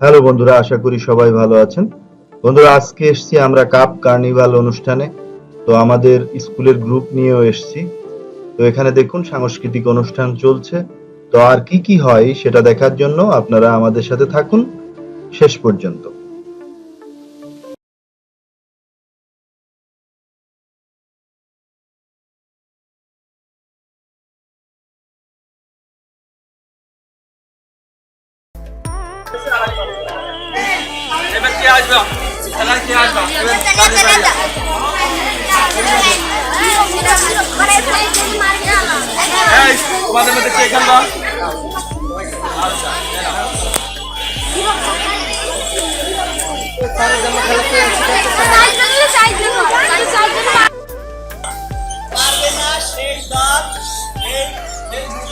Hello বন্ধুরা, আশা করি সবাই ভালো আছেন। বন্ধুরা, আজকে এসছি আমরা কাপ কার্নিভাল অনুষ্ঠানে। তো আমাদের স্কুলের গ্রুপ নিয়েও এসছি। তো এখানে দেখুন, সাংস্কৃতিক অনুষ্ঠান চলছে। তো আর কি কি হয় সেটা দেখার জন্য আপনারা আমাদের সাথে থাকুন শেষ পর্যন্ত। কে আসবে? খেলায় কে আসবে? তোমাদের মধ্যে কে খেলবা?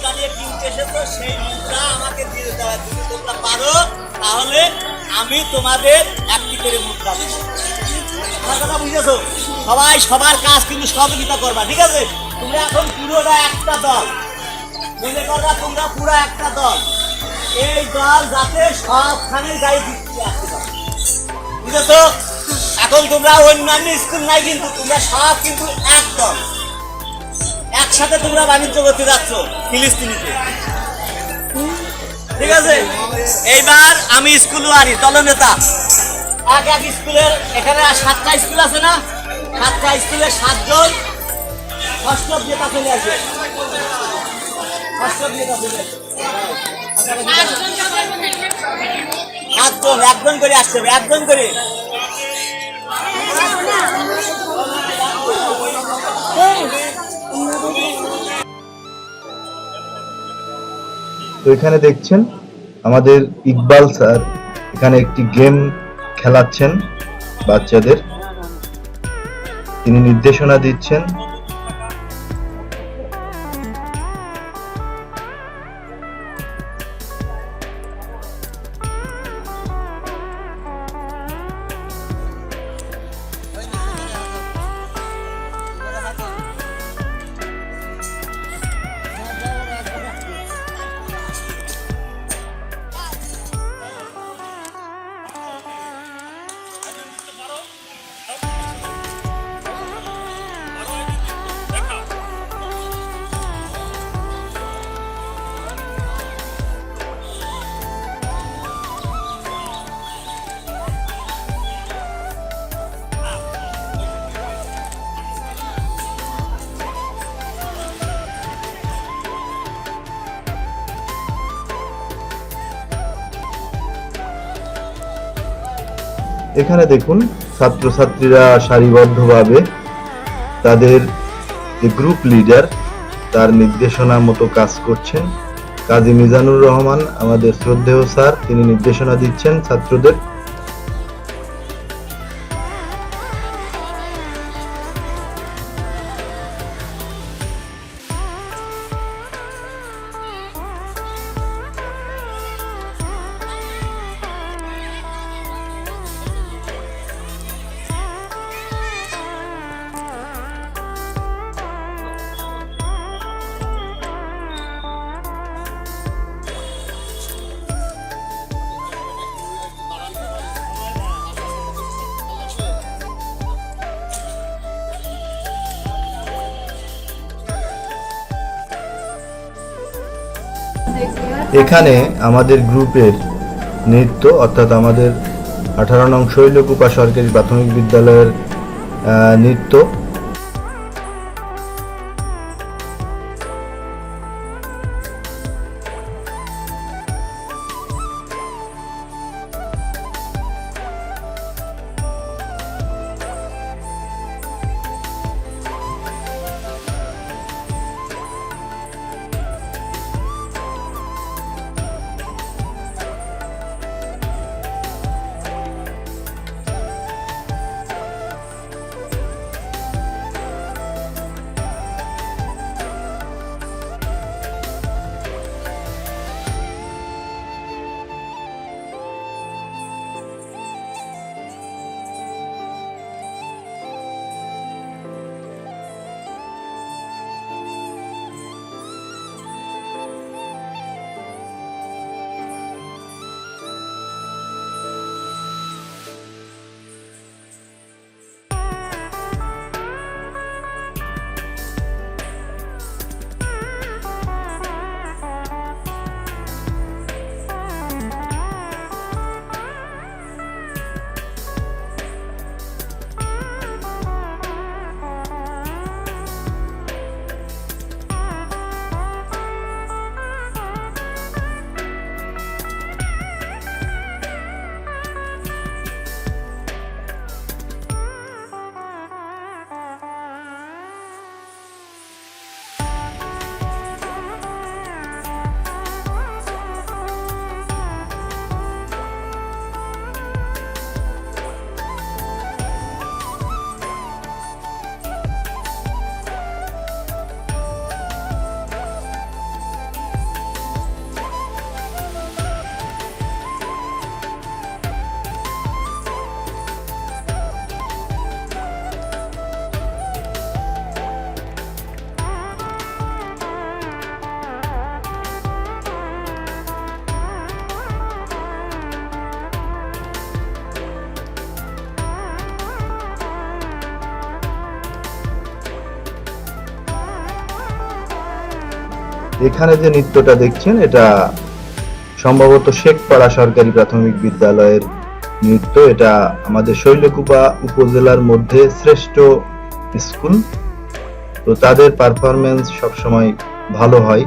নিয়ে কিনতে এসেছ সেই মুদ্রা আমাকে দিয়ে দেওয়া যদি তোমরা পারো তাহলে আমি তোমাদের একটি করে মুদ্রা কথা বুঝেছ? সবাই সবার কাজ কিন্তু সহযোগিতা করবা, ঠিক আছে? তোমরা এখন পুরোটা একটা দল। মনে করবা তোমরা পুরো একটা দল। এই দল যাতে সবখানে যাই দিচ্ছে বুঝেছ? এখন তোমরা অন্যান্য স্কুল নাই কিন্তু তোমরা সব কিন্তু এক দল। একসাথে তোমরা বাণিজ্য করতে যাচ্ছ ফিলিস্তিনিতে। ঠিক আছে? এইবার আমি স্কুল আনি দলনেতা। এক এক স্কুলের এখানে সাতটা স্কুল আছে না? সাতটা স্কুলের সাতজন ষষ্ঠ নেতা চলে আসবে। ষষ্ঠ নেতা চলে আসবে। সাতজন একজন করে আসতে হবে একজন করে। তো এখানে দেখছেন আমাদের ইকবাল স্যার এখানে একটি গেম খেলাচ্ছেন বাচ্চাদের। তিনি নির্দেশনা দিচ্ছেন এখানে দেখুন, ছাত্রছাত্রীরা সারিবদ্ধভাবে তাদের যে গ্রুপ লিডার তার নির্দেশনা মতো কাজ করছেন। কাজী মিজানুর রহমান, আমাদের শ্রদ্ধেয় স্যার, তিনি নির্দেশনা দিচ্ছেন ছাত্রদের। এখানে আমাদের গ্রুপের নৃত্য অর্থাৎ আমাদের আঠারো নং শৈলকুপা সরকারি প্রাথমিক বিদ্যালয়ের নৃত্য এখানে যে নৃত্যটা দেখছেন, এটা সম্ভবত শেখপাড়া সরকারি প্রাথমিক বিদ্যালয়ের নৃত্য। এটা আমাদের শৈলকুপা উপজেলার মধ্যে শ্রেষ্ঠ স্কুল। তো তাদের পারফরমেন্স সবসময় ভালো হয়।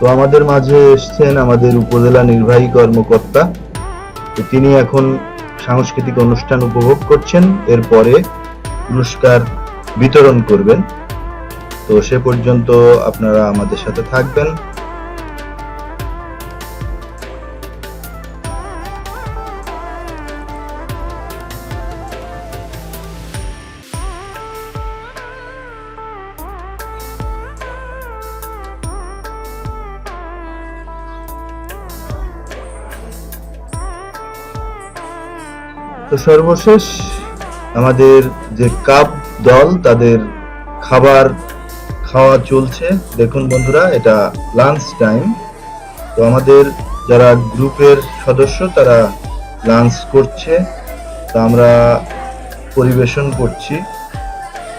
তো আমাদের মাঝে এসছেন আমাদের উপজেলা নির্বাহী কর্মকর্তা। তিনি এখন সাংস্কৃতিক অনুষ্ঠান উপভোগ করছেন। এরপরে পুরস্কার বিতরণ করবেন। তো সে পর্যন্ত আপনারা আমাদের সাথে থাকবেন। তো সর্বশেষ আমাদের যে কাপ দল, তাদের খাবার খাওয়া চলছে। দেখুন বন্ধুরা, এটা লাঞ্চ টাইম তো আমাদের যারা গ্রুপের সদস্য, তারা লাঞ্চ করছে। তো আমরা পরিবেশন করছি।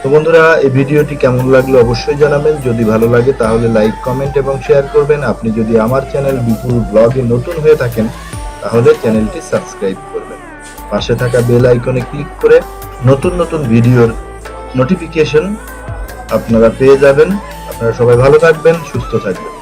তো বন্ধুরা, এই ভিডিওটি কেমন লাগল অবশ্যই জানাবেন। যদি ভালো লাগে, তাহলে লাইক কমেন্ট এবং শেয়ার করবেন। আপনি যদি আমার চ্যানেল বিপুল ব্লগে নতুন হয়ে থাকেন, তাহলে চ্যানেলটি সাবস্ক্রাইব করবেন। পাশে থাকা বেল আইকনে ক্লিক করে নতুন নতুন ভিডিওর নোটিফিকেশন আপনারা পেয়ে যাবেন। আপনারা সবাই ভালো থাকবেন, সুস্থ থাকবেন।